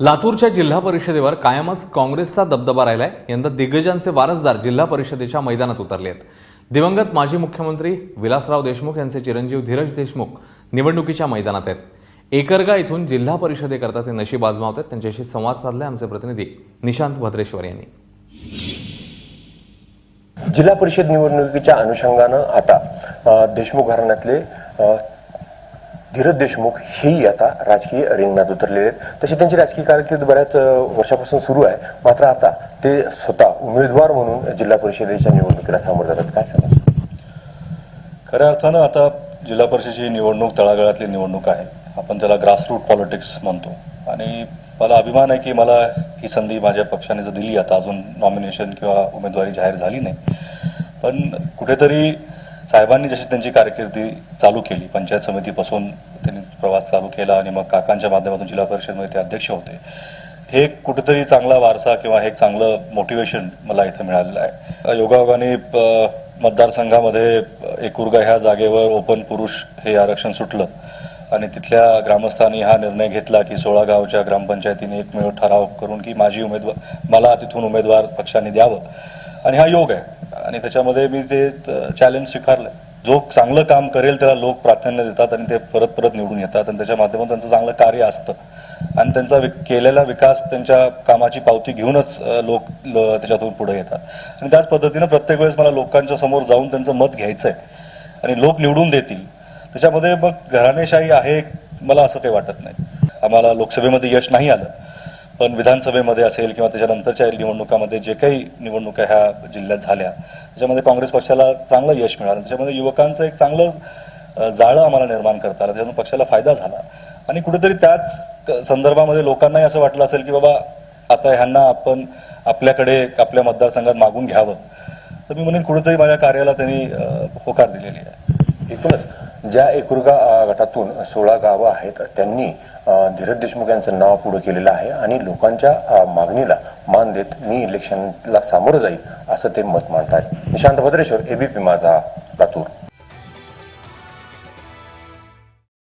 लातूरच्या जिल्हा परिषदेवर कायमच काँग्रेसचा दबदबा राहिलाय. यंदा दिग्गजांचे वारसदार जिल्हा परिषदेच्या मैदानात उतरले आहेत दिवंगत माजी मुख्यमंत्री विलासराव देशमुख यांचे चिरंजीव धीरज देशमुख निवडणुकीच्या मैदानात आहेत. एकरगा इथून जिल्हा परिषदेकरता ते नशीब आजमावत आहेत त्यांच्याशी संवाद साधलाय आमचे प्रतिनिधी निशांत भद्रेश्वर यांनी. जिल्हा परिषद निवडणुकीच्या अनुषंगानं आता देशमुख घराण्यातले धीरज देशमुख हेही आता राजकीय रिंगणात उतरलेले आहेत. तशी त्यांची राजकीय कारकीर्द बऱ्याच वर्षापासून सुरू आहे. मात्र आता ते स्वतः उमेदवार म्हणून जिल्हा परिषदेच्या निवडणुकीला सामोरे जातात. काय सांगा खऱ्या अर्थानं आता जिल्हा परिषदेची निवडणूक तळागाळातली निवडणूक आहे. आपण त्याला ग्रासरूट पॉलिटिक्स म्हणतो. आणि मला अभिमान आहे की मला ही संधी माझ्या पक्षाने जर दिली आता अजून नॉमिनेशन किंवा उमेदवारी जाहीर झाली नाही. पण कुठेतरी साहेबांनी जशी त्यांची कारकिर्दी चालू केली पंचायत समितीपासून त्यांनी प्रवास चालू केला आणि मग काकांच्या माध्यमातून जिल्हा परिषदमध्ये ते अध्यक्ष होते. हे कुठेतरी चांगला वारसा किंवा हे एक चांगलं मोटिवेशन मला इथं मिळालेलं आहे. योगायोगाने मतदारसंघामध्ये एकुरगा ह्या जागेवर ओपन पुरुष हे आरक्षण सुटलं. आणि तिथल्या ग्रामस्थांनी हा निर्णय घेतला की सोळा गावच्या ग्रामपंचायतीने एकमेव ठराव करून की माझी उमेदवार मला तिथून उमेदवार पक्षाने द्यावं. आणि हा योग आहे. आणि त्याच्यामध्ये मी ते चॅलेंज स्वीकारलंय. जो चांगलं काम करेल त्याला लोक प्राधान्य देतात आणि ते परत परत निवडून येतात. आणि त्याच्या माध्यमातून त्यांचं चांगलं कार्य असतं. आणि त्यांचा केलेला विकास त्यांच्या कामाची पावती घेऊनच लोक त्याच्यातून पुढे येतात. आणि त्याच पद्धतीनं प्रत्येक वेळेस मला लोकांच्या समोर जाऊन त्यांचं मत घ्यायचं आहे आणि लोक निवडून देतील. त्याच्यामध्ये मग घराणेशाही आहे मला असं काही वाटत नाही. आम्हाला लोकसभेमध्ये यश नाही आलं. पण विधानसभेमध्ये असेल किंवा त्याच्यानंतरच्या निवडणुकामध्ये जे काही निवडणुका ह्या जिल्ह्यात झाल्या त्याच्यामध्ये काँग्रेस पक्षाला चांगलं यश मिळालं. त्याच्यामध्ये युवकांचं एक चांगलं जाळं आम्हाला निर्माण करता आलं. त्याच्यातून पक्षाला फायदा झाला. आणि कुठेतरी त्याच क- संदर्भामध्ये लोकांनाही असं वाटलं असेल की बाबा आता ह्यांना आपण आपल्याकडे आपल्या मतदारसंघात मागून घ्यावं. तर मी म्हणेन कुठेतरी माझ्या कार्याला त्यांनी होकार दिलेली आहे. एकूणच. ज्या एकुर्गा गटातून सोळा गावं आहेत त्यांनी धीरज देशमुख यांचं नाव पुढे केलेलं आहे आणि लोकांच्या मागणीला मान देत मी इलेक्शनला सामोरं जाईल असं ते मत मांडत आहे निशांत भद्रेश्वर एबीपी माझा लातूर.